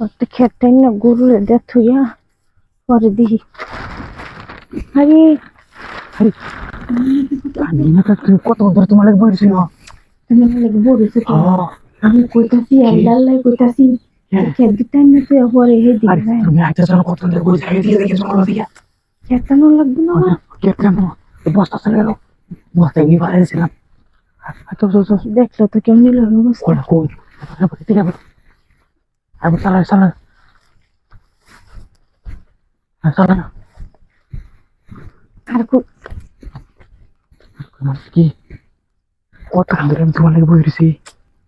একটা খেটটাই না গরুরে দেখ থইয়া পরে দিহি। আরে। আমি না কাকু কত ধরে তোমার লাগে বলছি না তুমি বড় ছোট হ্যাঁ আমি কইতাছি আল্লাহ কইতাছি হ্যাঁ। খেট দিতাই না তুই পরে হে আরে তুমি আইতে জানো কত ধরে বলছি আগে দিয়ে দেখে চলো দিয়া খেটানো লাগবে না আমার। কে বস্তা চলে গেল। বস্তা গিয়ে তো তো দেখল তো কেমনি লাগে অবস্থা কোন কোন ঠিক আছে আবার চালা চালা চালা আর কি কত ধরে আমি তোমার লাগে বইরেছি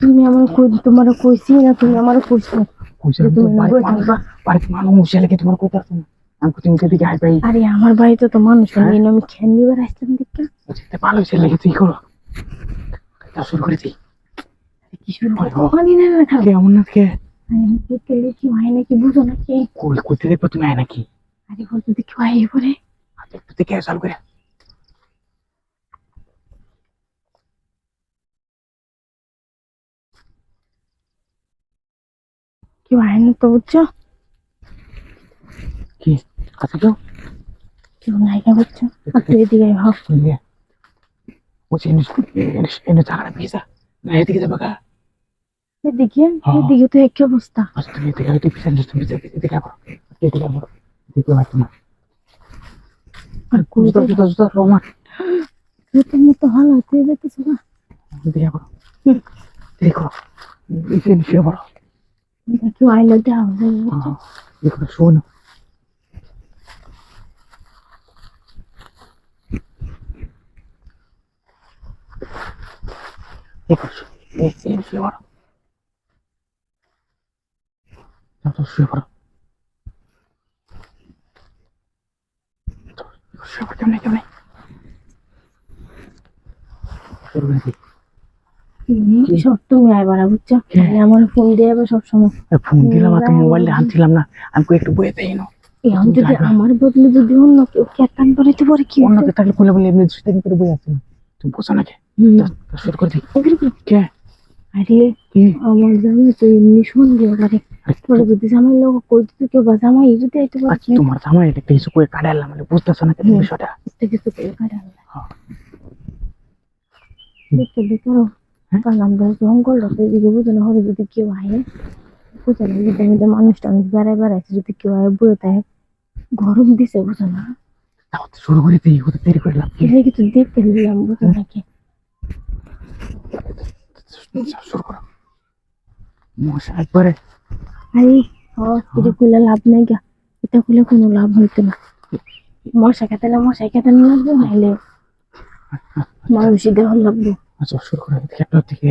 তুমি আমার তোমার কইছি না তুমি আমার কইছো বাড়িতে বই মানুষ ছেলেকে তোমার কইতে আসছে আমি তুমি দিকে আই পাই আরে আমার বাড়িতে তো মানুষ? নেই আমি খেয়ে নিবার আসলাম দেখতে যেতে ভালো ছেলে তুই করো তা শুরু করে দিই কি শুরু হয় গো। না না খাব কেমন না কে পেলে কি হয় নাকি বুঝো নাকি কই করতে দেখব তুমি আয় নাকি আরে বলতে দেখি হয় পরে আচ্ছা, একটু দেখে চালু করে কি হয় না তো বুঝছ কি কাছে কেউ কেউ নাই না বুঝছ একটু এদিকে হোক নিয়ে বলছি এনে এনে এনে টাকাটা পিসা না এদিকে যাবে কা এদিকে হ্যাঁ। এদিকে তো একই অবস্থা আচ্ছা তুমি এদিকে এদিকে পিসা নিয়ে তুমি এদিকে আবার এদিকে আবার এদিকে আবার তোমার আর জুতা জুতা জুতা রোমা তুমি মতো ভালো হতে যেতেছো না এদিকে আবার করো এদিকে নিচে আবার দেখি আইলো বুঝছ এদিকে শোনো এদিকে শুয়ে পড়ো যাও তো শুয়ে পড়ো শুয়ে পড়ো কেমনে কেমনে আমার বদলে যদি অন্য কেউ কেতান বাড়াইতে পারে কি? অন্যকে থাকলে বলে এমনি করে বয়ে আছে না তুমি বোঝো নাকি। শুরু করে দিই কি? আরে আমার জামাই তো এমনি সন্দেহ করে পরে যদি জামাই লোক কই দিতে কেউ বা জামাই যদি আইতে পারে। আচ্ছা তোমার জামাই এটা কিছু করে কাটাইলাম মানে বুঝতেছো না কেন বিষয়টা? কিছু করে কাটা হ্যাঁ। দেখতে দেখো হ্যাঁ? কারণ আমরা জঙ্গল রাখতে এদিকে বুঝো না হলে যদি কেউ আয় বুঝো না যদি আমি মানুষ টানুষ বেড়ায় বেড়াইছে যদি কেউ আয় বয়ে তাই গরম দিছে বুঝো না। তাও শুরু করে দিই ওদের দেরি করে লাভ কি? এটা কিছু দেখতে দিলাম বুঝো নাকি করো মশা একবারে আরে এটা খুলে লাভ নাই গা। এটা খুলে কোনো লাভ হইতো না। মশা খেতালে মশা খেতে লাগবে নাইলে মানুষই দেহ লাগবে। আচ্ছা শুরু করে একটা দিকে